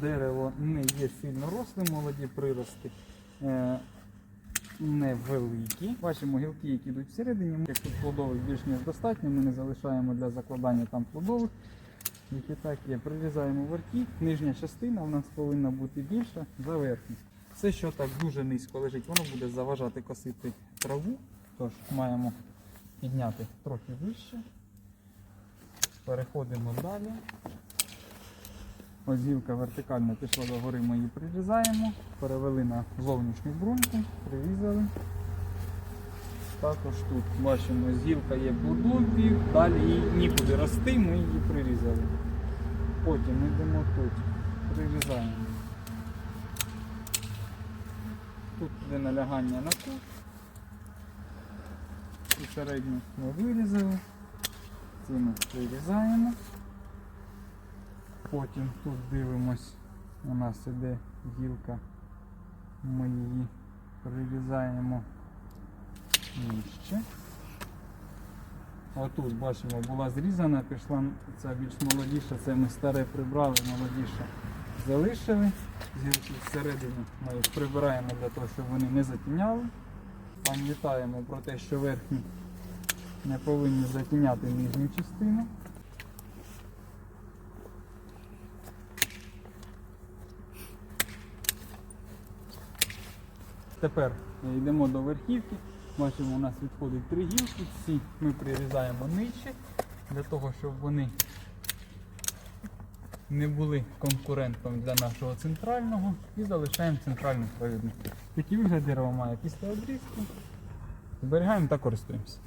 Дерево не є сильно рослим, молоді прирости е, невеликі. Бачимо гілки, які йдуть всередині. Як тут плодових більш ніж достатньо, ми не залишаємо для закладання там плодових. Їх і так є. Прирізаємо верхі. Нижня частина у нас повинна бути більша за верхню. Все, що так дуже низько лежить, воно буде заважати косити траву. Тож маємо підняти трохи вище. Переходимо далі. Ось гілка вертикально пішла до гори, ми її прирізаємо, перевели на зовнішню бруньку, прирізали. Також тут бачимо, зілка є плодові, далі їй нікуди рости, ми її прирізали. Потім йдемо тут, прирізаємо. Тут йде налягання на кут. І середню ми вирізали. Ці ми прирізаємо. Потім тут дивимось, у нас іде гілка, ми її прирізаємо нижче. Отут бачимо, була зрізана, пішла ця більш молодіша, це ми старе прибрали, молодіше залишили. Зірки всередині ми їх прибираємо для того, щоб вони не затіняли. Пам'ятаємо про те, що верхні не повинні затіняти нижню частину. Тепер йдемо до верхівки. Бачимо, у нас відходить три гілки. всі ми прирізаємо нижче, для того, щоб вони не були конкурентом для нашого центрального і залишаємо центральний провідник. Такий вигляд дерево має після обрізки. Зберігаємо та користуємося.